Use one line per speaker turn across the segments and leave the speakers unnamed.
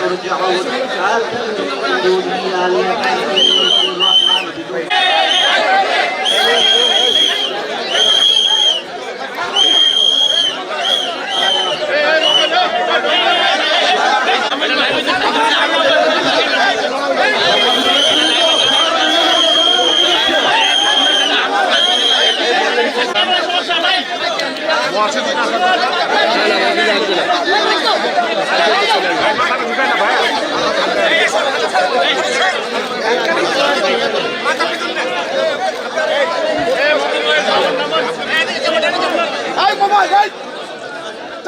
ترجعون هل تريدون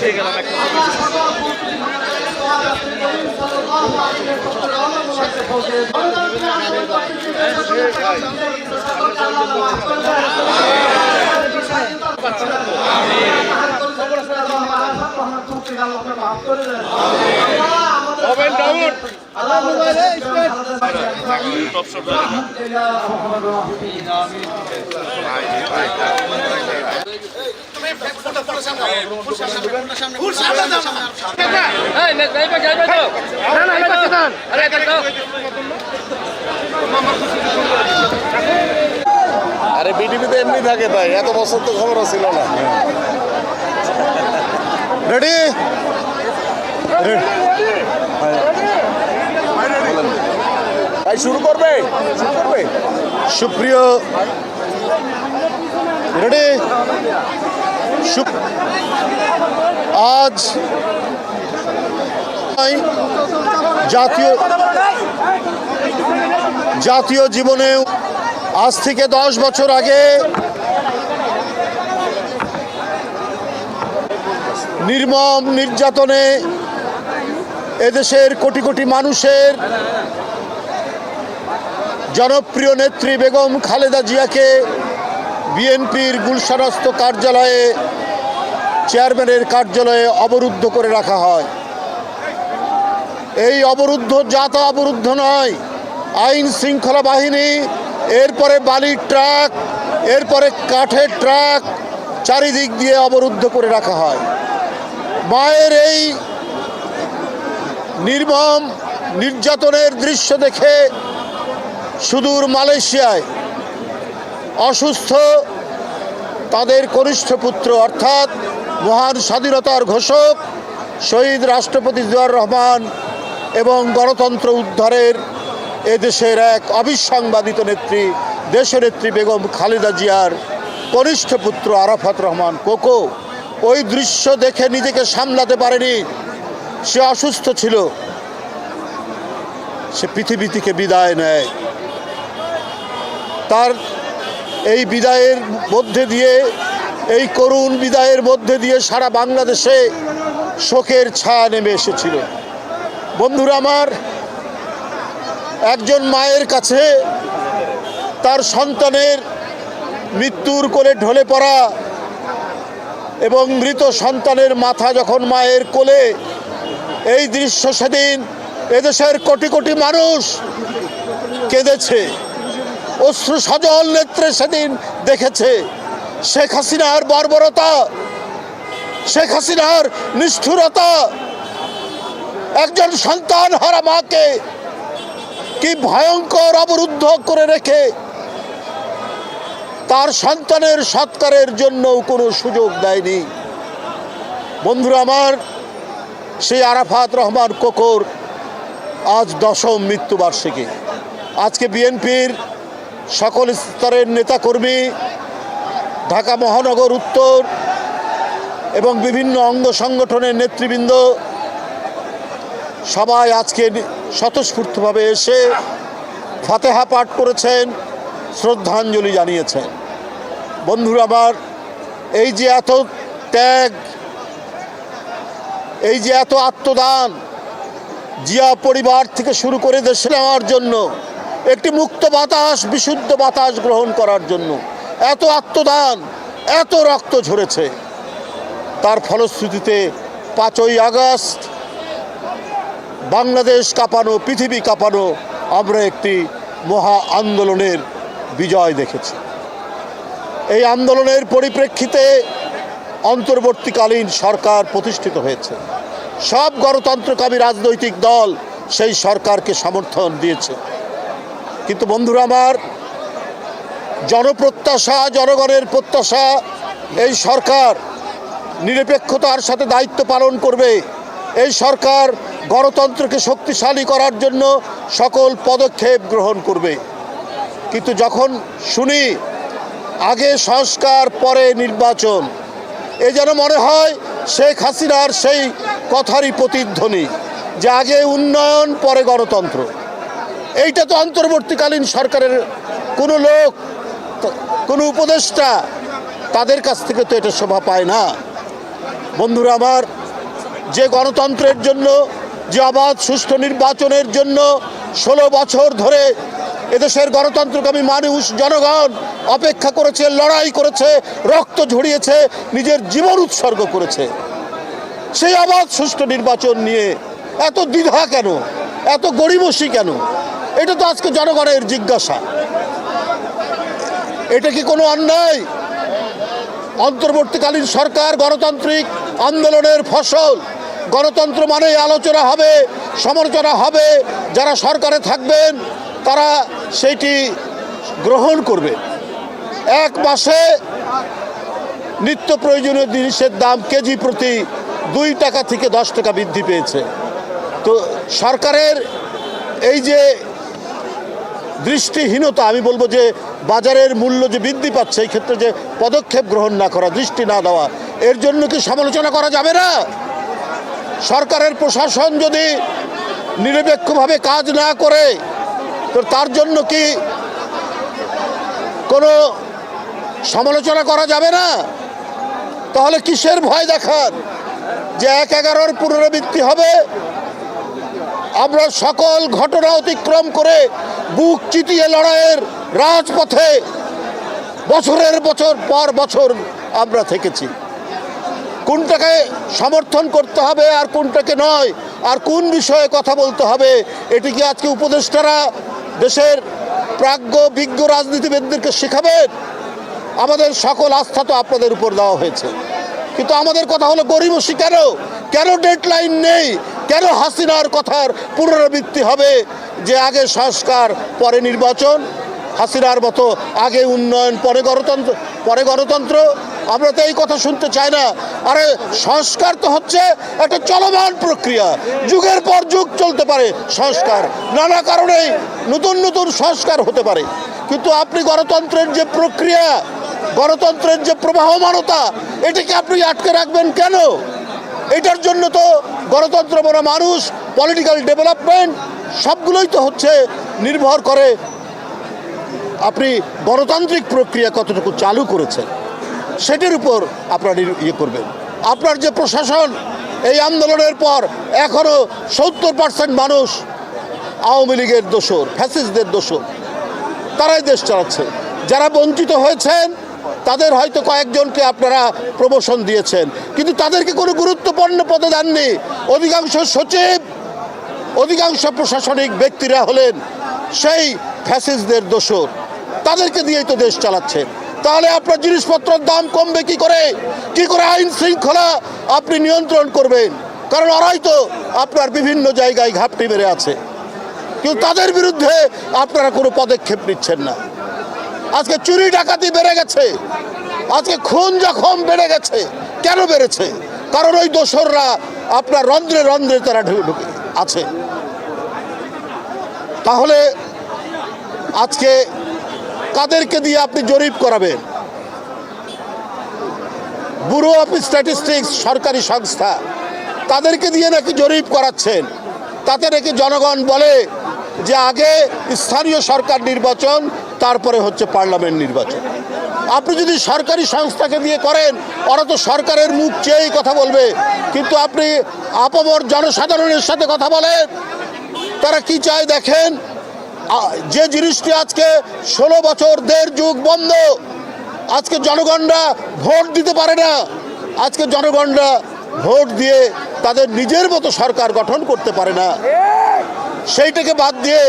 পেয়ে গেলাম একটা তুমি
আরে বিটিভিতে এমনি থাকে তাই এত বছর তো খবরও ছিল না। রেডি ভাই, শুরু করবে? শুরু করবে? সুপ্রিয় রেডি আজ জাতীয় জাতীয় জীবনে আজ থেকে দশ বছর আগে নির্মম নির্যাতনে এদেশের কোটি কোটি মানুষের জনপ্রিয় নেত্রী বেগম খালেদা জিয়াকে বিএনপির গুলশানস্থ কার্যালয়ে চেয়ারম্যানের কার্যালয়ে অবরুদ্ধ করে রাখা হয়। এই অবরুদ্ধ জাত অবরুদ্ধ নয়। আইন শৃঙ্খলা বাহিনী, এরপরে বালির ট্রাক, এরপরে কাঠের ট্রাক চারিদিক দিয়ে অবরুদ্ধ করে রাখা হয়। মায়ের এই নির্মম নির্যাতনের দৃশ্য দেখে সুদূর মালয়েশিয়ায় অসুস্থ, তাদের কনিষ্ঠ পুত্র অর্থাৎ মহান স্বাধীনতার ঘোষক শহীদ রাষ্ট্রপতি জিয়াউর রহমান এবং গণতন্ত্র উদ্ধারের এদেশের এক অবিসংবাদিত নেত্রী দেশনেত্রী বেগম খালেদা জিয়ার কনিষ্ঠ পুত্র আরাফাত রহমান কোকো। ওই দৃশ্য দেখে নিজেকে সামলাতে পারেনি। সে অসুস্থ ছিল। সে পৃথিবী থেকে বিদায় নেয়। তার এই বিদায়ের মধ্যে দিয়ে, এই করুণ বিদায়ের মধ্যে দিয়ে সারা বাংলাদেশে শোকের ছায়া নেমে এসেছিল। বন্ধুরা আমার, একজন মায়ের কাছে তার সন্তানের মৃত্যুর কোলে ঢলে পড়া এবং মৃত সন্তানের মাথা যখন মায়ের কোলে, এই দৃশ্য সেদিন এদেশের কোটি কোটি মানুষ কেঁদেছে। অশ্রু সজল নেত্রে সেদিন দেখেছে। শেখ হাসিনার বর্বরতা, শেখ হাসিনার নিষ্ঠুরতা, একজন সন্তান হারা মাকে কি ভয়ঙ্কর অবরুদ্ধ করে রেখে তার সন্তানের সৎকারের জন্য কোনো সুযোগ দেয়নি। বন্ধুরা আমার, সেই আরাফাত রহমান কোকর আজ দশম মৃত্যুবার্ষিকী। আজকে বিএনপির সকল স্তরের নেতাকর্মী, ঢাকা মহানগর উত্তর এবং বিভিন্ন অঙ্গ সংগঠনের নেতৃবৃন্দ সবাই আজকে স্বতঃস্ফূর্তভাবে এসে ফাতেহা পাঠ করেছেন, শ্রদ্ধাঞ্জলি জানিয়েছেন। বন্ধুরা আমার, এই যে এত ত্যাগ, এই যে এত আত্মদান, জিয়া পরিবার থেকে শুরু করে দেশে নেওয়ার জন্য একটি মুক্ত বাতাস, বিশুদ্ধ বাতাস গ্রহণ করার জন্য। এত আত্মদান, এত রক্ত ঝরেছে। তার ফলশ্রুতিতে পাঁচই আগস্ট, বাংলাদেশ কাঁপানো, পৃথিবী কাঁপানো, আমরা একটি মহা আন্দোলনের বিজয় দেখেছি। এই আন্দোলনের পরিপ্রেক্ষিতে অন্তর্বর্তীকালীন সরকার প্রতিষ্ঠিত হয়েছে। সব গণতন্ত্রকামী রাজনৈতিক দল সেই সরকারকে সমর্থন দিয়েছে। কিন্তু বন্ধুরা আমার, জনপ্রত্যাশা, জনগণের প্রত্যাশা, এই সরকার নিরপেক্ষতার সাথে দায়িত্ব পালন করবে। এই সরকার গণতন্ত্রকে শক্তিশালী করার জন্য সকল পদক্ষেপ গ্রহণ করবে। কিন্তু যখন শুনি, আগে সংস্কার, পরে নির্বাচন, এ যেন মনে হয় শেখ হাসিনার সেই কথারই প্রতিধ্বনি যে আগে উন্নয়ন, পরে গণতন্ত্র। এইটা তো অন্তর্বর্তীকালীন সরকারের কোনো লোক, কোনো উপদেষ্টা তাদের কাছ থেকে তো এটা শোভা পায় না। বন্ধুরা আমার, যে গণতন্ত্রের জন্য, যে অবাধ সুষ্ঠু নির্বাচনের জন্য ষোলো বছর ধরে এদেশের গণতন্ত্রকামী মানুষ, জনগণ অপেক্ষা করেছে, লড়াই করেছে, রক্ত ঝরিয়েছে, নিজের জীবন উৎসর্গ করেছে। সেই অবাধ সুষ্ঠু নির্বাচন নিয়ে এত দ্বিধা কেন? এত গরিবসী কেন? এটা তো আজকে জনগণের জিজ্ঞাসা। এটা কি কোনো অন্যায়? অন্তর্বর্তীকালীন সরকার গণতান্ত্রিক আন্দোলনের ফসল। গণতন্ত্র মানে আলোচনা হবে, সমালোচনা হবে, যারা সরকারে থাকবেন, তারা সেইটি গ্রহণ করবে। এক মাসে নিত্য প্রয়োজনীয় জিনিসের দাম কেজি প্রতি দুই টাকা থেকে দশ টাকা বৃদ্ধি পেয়েছে। তো সরকারের এই যে দৃষ্টিহীনতা, আমি বলব যে বাজারের মূল্য যে বৃদ্ধি পাচ্ছে, এই ক্ষেত্রে যে পদক্ষেপ গ্রহণ না করা, দৃষ্টি না দেওয়া, এর জন্য কি সমালোচনা করা যাবে না? সরকারের প্রশাসন যদি নিরপেক্ষভাবে কাজ না করে, তো তার জন্য কি কোনো সমালোচনা করা যাবে না? তাহলে কিসের ভয় দেখান যে এক এগারোর পুনরাবৃত্তি হবে? আমরা সকল ঘটনা অতিক্রম করে বুক চিতিয়ে লড়াইয়ের রাজপথে বছরের বছর পর বছর আমরা থেকেছি। কোনটাকে সমর্থন করতে হবে আর কোনটাকে নয়, আর কোন বিষয়ে কথা বলতে হবে, এটি কি আজকে উপদেষ্টারা দেশের প্রাজ্ঞ, বিজ্ঞ রাজনীতিবিদদেরকে শেখাবেন? আমাদের সকল আস্থা তো আপনাদের উপর দেওয়া হয়েছে। কিন্তু আমাদের কথা হলো গরিবসী কেন কেন ডেডলাইন নেই? কেন হাসিনার কথার পুনরাবৃত্তি হবে যে আগে সংস্কার, পরে নির্বাচন? হাসিনার মতো আগে উন্নয়ন, পরে গণতন্ত্র পরে গণতন্ত্র? আমরা তো এই কথা শুনতে চাই না। আরে, সংস্কার তো হচ্ছে একটা চলমান প্রক্রিয়া। যুগের পর যুগ চলতে পারে সংস্কার। নানা কারণেই নতুন নতুন সংস্কার হতে পারে। কিন্তু আপনি গণতন্ত্রের যে প্রক্রিয়া, গণতন্ত্রের যে প্রবাহমানতা, এটাকে আপনি আটকে রাখবেন কেন? এটার জন্য তো গণতন্ত্র বড় মানুষ পলিটিক্যাল ডেভেলপমেন্ট সবগুলোই তো হচ্ছে নির্ভর করে আপনি গণতান্ত্রিক প্রক্রিয়া কতটুকু চালু করেছেন, সেটির উপর আপনার ইয়ে করবেন। আপনার যে প্রশাসন, এই আন্দোলনের পর এখনও সত্তর পার্সেন্ট মানুষ আওয়ামী লীগের দোষর, ফ্যাসিস্টদের দোষর, তারাই দেশ চালাচ্ছে। যারা বঞ্চিত হয়েছেন তাদের হয়তো কয়েকজনকে আপনারা প্রমোশন দিয়েছেন। কিন্তু তাদেরকে কোনো গুরুত্বপূর্ণ পদে দেননি। অধিকাংশ সচিব, অধিকাংশ প্রশাসনিক ব্যক্তিরা হলেন সেই ফ্যাসিস্টদের দোষর। তাদেরকে দিয়েই তো দেশ চালাচ্ছে তাহলে আপনার জিনিসপত্রের দাম কমবে কি করে? কি করে আইন শৃঙ্খলা আপনি নিয়ন্ত্রণ করবেন? কারণ ওরাই তো আপনার বিভিন্ন জায়গায় ঘাপটি মেরে আছে। কিন্তু তাদের বিরুদ্ধে আপনারা কোনো পদক্ষেপ নিচ্ছেন না। আজকে চুরি ডাকাতি বেড়ে গেছে। আজকে খুন জখম বেড়ে গেছে। কেন বেড়েছে? কারণ ওই দোসররা আপনার রন্ধ্রে রন্ধ্রে তারা ঢুকে আছে। তাহলে আজকে কাদেরকে দিয়ে আপনি জরিপ করাবেন? ব্যুরো অফ স্ট্যাটিস্টিক্স সরকারি সংস্থা, তাদেরকে দিয়ে নাকি জরিপ করাচ্ছেন? তাতে নাকি জনগণ বলে যে আগে স্থানীয় সরকার নির্বাচন, তারপরে হচ্ছে পার্লামেন্ট নির্বাচন। আপনি যদি সরকারি সংস্থাকে দিয়ে করেন, ওরা তো সরকারের মুখ চেয়েই কথা বলবে। কিন্তু আপনি আপামর জনসাধারণের সাথে কথা বলেন, তারা কি চায় দেখেন? যে জিনিসটি আজকে ষোলো বছর দেড় যুগ বন্ধ, আজকে জনগণরা ভোট দিতে পারে না। আজকে জনগণরা ভোট দিয়ে তাদের নিজের মতো সরকার গঠন করতে পারে না। সেইটাকে বাদ দিয়ে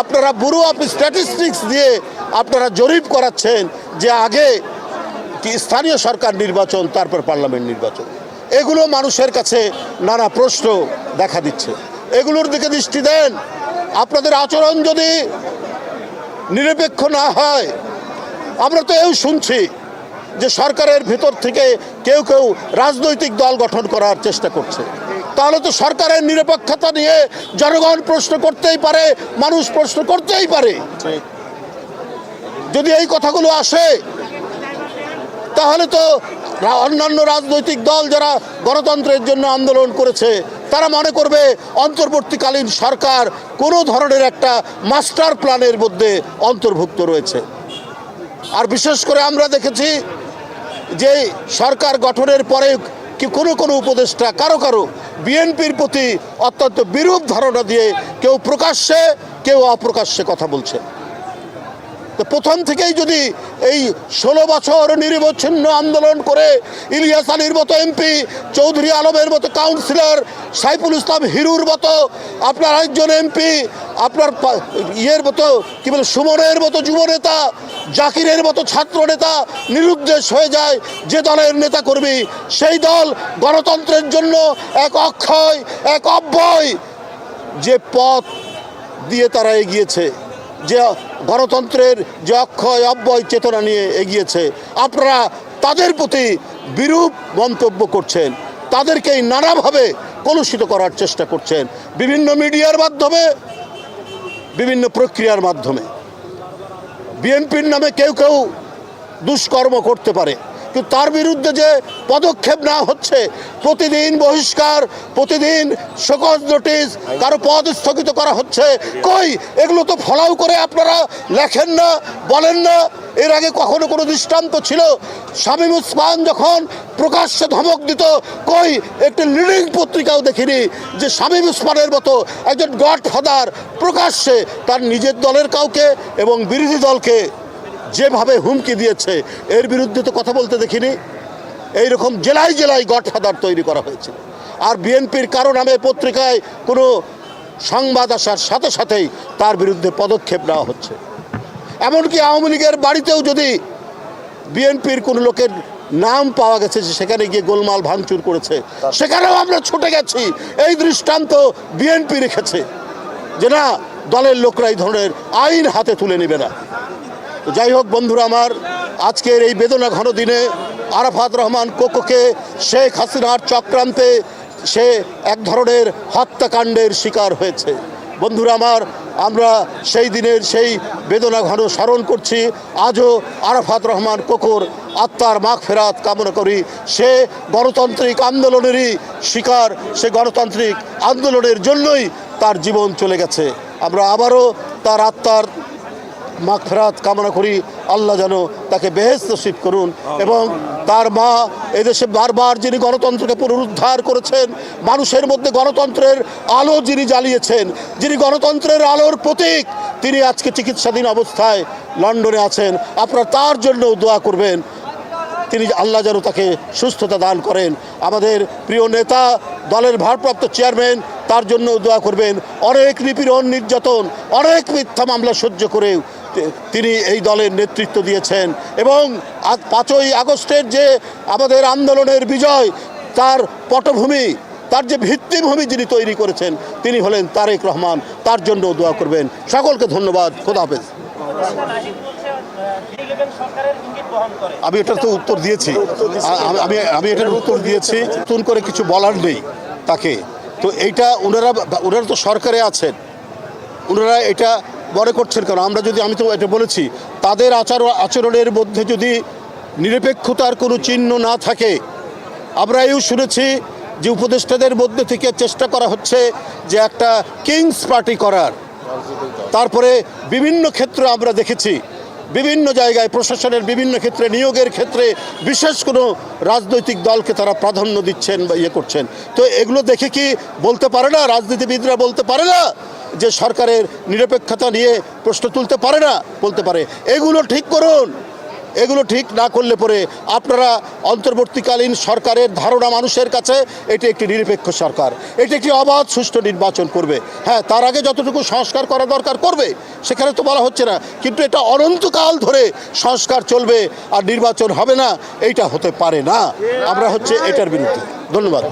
আপনারা ব্যুরো অফ স্ট্যাটিস্টিক্স দিয়ে আপনারা জরিপ করাচ্ছেন যে আগে কি স্থানীয় সরকার নির্বাচন, তারপর পার্লামেন্ট নির্বাচন। এগুলো মানুষের কাছে নানা প্রশ্ন দেখা দিচ্ছে। এগুলোর দিকে দৃষ্টি দেন। আপনাদের আচরণ যদি নিরপেক্ষ না হয়, আমরা তো এও শুনছি যে সরকারের ভিতর থেকে কেউ কেউ রাজনৈতিক দল গঠন করার চেষ্টা করছে। তাহলে তো সরকারের নিরপেক্ষতা নিয়ে জনগণ প্রশ্ন করতেই পারে, মানুষ প্রশ্ন করতেই পারে। যদি এই কথাগুলো আসে, তাহলে তো অন্যান্য রাজনৈতিক দল যারা গণতন্ত্রের জন্য আন্দোলন করেছে, তারা মনে করবে অন্তর্বর্তীকালীন সরকার কোনো ধরনের একটা মাস্টার প্ল্যানের মধ্যে অন্তর্ভুক্ত রয়েছে। আর বিশেষ করে আমরা দেখেছি যে সরকার গঠনের পরে কি কোনো কোনো উপদেষ্টা কারও কারও বিএনপির প্রতি অত্যন্ত বিরূপ ধারণা দিয়ে কেউ প্রকাশ্যে, কেউ অপ্রকাশ্যে কথা বলছে। তো প্রথম থেকেই যদি এই ষোলো বছর নিরবচ্ছিন্ন আন্দোলন করে ইলিয়াস আলীর মতো এমপি, চৌধুরী আলমের মতো কাউন্সিলর সাইফুল ইসলাম হিরুর মতো আপনার একজন এমপি, আপনার ইয়ের মতো কি বলে, সুমনের মতো যুবনেতা জাকিরের মতো ছাত্র নেতা নিরুদ্দেশ হয়ে যায় যে দলের নেতা কর্মী সেই দল গণতন্ত্রের জন্য এক অক্ষয়, এক অব্যয় যে পথ দিয়ে তারা এগিয়েছে। যে গণতন্ত্রের যে অক্ষয়, অব্যয় চেতনা নিয়ে এগিয়েছে, আপনারা তাদের প্রতি বিরূপ মন্তব্য করছেন, তাদেরকেই নানাভাবে কলুষিত করার চেষ্টা করছেন, বিভিন্ন মিডিয়ার মাধ্যমে, বিভিন্ন প্রক্রিয়ার মাধ্যমে। বিএনপির নামে কেউ কেউ দুষ্কর্ম করতে পারে। কিন্তু তার বিরুদ্ধে যে পদক্ষেপ না হচ্ছে? প্রতিদিন বহিষ্কার, প্রতিদিন সকজ নোটিশ কারও পদ স্থগিত করা হচ্ছে। কই? এগুলো তো ফলাও করে আপনারা লেখেন না, বলেন না। এর আগে কখনো কোনো দৃষ্টান্ত ছিল? শামীম উসমান যখন প্রকাশ্যে ধমক দিত, কই? একটি লিডিং পত্রিকাও দেখিনি যে শামীম উসমানের মতো একজন গডফাদার প্রকাশ্যে তার নিজের দলের কাউকে এবং বিরোধী দলকে যেভাবে হুমকি দিয়েছে, এর বিরুদ্ধে তো কথা বলতে দেখিনি। এই এইরকম জেলায় জেলায় গডফাদার তৈরি করা হয়েছে। আর বিএনপির কারও নামে পত্রিকায় কোনো সংবাদ আসার সাথে সাথেই তার বিরুদ্ধে পদক্ষেপ নেওয়া হচ্ছে। এমনকি আওয়ামী লীগের বাড়িতেও যদি বিএনপির কোনো লোকের নাম পাওয়া গেছে যে সেখানে গিয়ে গোলমাল ভাঙচুর করেছে, সেখানেও আমরা ছুটে গেছি। এই দৃষ্টান্ত বিএনপি রেখেছে যে না, দলের লোকরা এই ধরনের আইন হাতে তুলে নেবে না। যাই হোক বন্ধুরা আমার, আজকের এই বেদনা ঘন দিনে আরাফাত রহমান কোকোকে শেখ হাসিনার চক্রান্তে সে এক ধরনের হত্যাকাণ্ডের শিকার হয়েছে। বন্ধুরা আমার, আমরা সেই দিনের সেই বেদনা ঘন স্মরণ করছি, আজও আরাফাত রহমান কোকর আত্মার মাখ ফেরাত কামনা করি। সে গণতান্ত্রিক আন্দোলনেরই শিকার, সে গণতান্ত্রিক আন্দোলনের জন্যই তার জীবন চলে গেছে। আমরা আবারও তার আত্মার মাগফেরাত কামনা করি, আল্লাহ যেন তাকে বেহেস্ত নসিব করুন। এবং তার মা এদেশে বারবার যিনি গণতন্ত্রকে পুনরুদ্ধার করেছেন, মানুষের মধ্যে গণতন্ত্রের আলো যিনি জ্বালিয়েছেন, যিনি গণতন্ত্রের আলোর প্রতীক, তিনি আজকে চিকিৎসাধীন অবস্থায় লন্ডনে আছেন। আপনারা তার জন্য দোয়া করবেন। তিনি আল্লাহ যেন তাকে সুস্থতা দান করেন। আমাদের প্রিয় নেতা, দলের ভারপ্রাপ্ত চেয়ারম্যান, তার জন্য দোয়া করবেন। অনেক নিপীড়ন, নির্যাতন, অনেক মিথ্যা মামলা সহ্য করেও তিনি এই দলের নেতৃত্ব দিয়েছেন এবং পাঁচই আগস্টের যে আমাদের আন্দোলনের বিজয়, তার পটভূমি, তার যে ভিত্তিভূমি যিনি তৈরি করেছেন, তিনি হলেন তারেক রহমান। তার জন্য দোয়া করবেন। সকলকে ধন্যবাদ। খোদা হাফেজ। আমি এটার তো উত্তর দিয়েছি। আমি আমি এটার উত্তর দিয়েছি। নতুন করে কিছু বলার নেই তাকে। তো এইটা ওনারা ওনারা তো সরকারে আছেন। ওনারা এটা মনে করছেন? কারণ আমরা যদি, আমি তো এটা বলেছি, তাদের আচার আচরণের মধ্যে যদি নিরপেক্ষতার কোনো চিহ্ন না থাকে, আমরা এও শুনেছি যে উপদেষ্টাদের মধ্যে থেকে চেষ্টা করা হচ্ছে যে একটা কিংস পার্টি করার। তারপরে বিভিন্ন ক্ষেত্রে আমরা দেখেছি বিভিন্ন জায়গায় প্রশাসনের বিভিন্ন ক্ষেত্রে, নিয়োগের ক্ষেত্রে বিশেষ কোনো রাজনৈতিক দলকে তারা প্রাধান্য দিচ্ছেন বা ইয়ে করছেন। তো এগুলো দেখে কি বলতে পারে না? রাজনীতিবিদরা বলতে পারে না যে সরকারের নিরপেক্ষতা নিয়ে প্রশ্ন তুলতে পারে না? বলতে পারে। এগুলো ঠিক করুন। এগুলো ঠিক না করলে পরে আপনারা অন্তর্বর্তীকালীন সরকারের ধারণা মানুষের কাছে এটি একটি নিরপেক্ষ সরকার। এটি একটি অবাধ, সুষ্ঠু নির্বাচন করবে। হ্যাঁ তার আগে যতটুকু সংস্কার করা দরকার করবে, সেখানে তো বলা হচ্ছে না। কিন্তু এটা অনন্তকাল ধরে সংস্কার চলবে আর নির্বাচন হবে না, এইটা হতে পারে না। আমরা হচ্ছে এটার বিরুদ্ধে। ধন্যবাদ।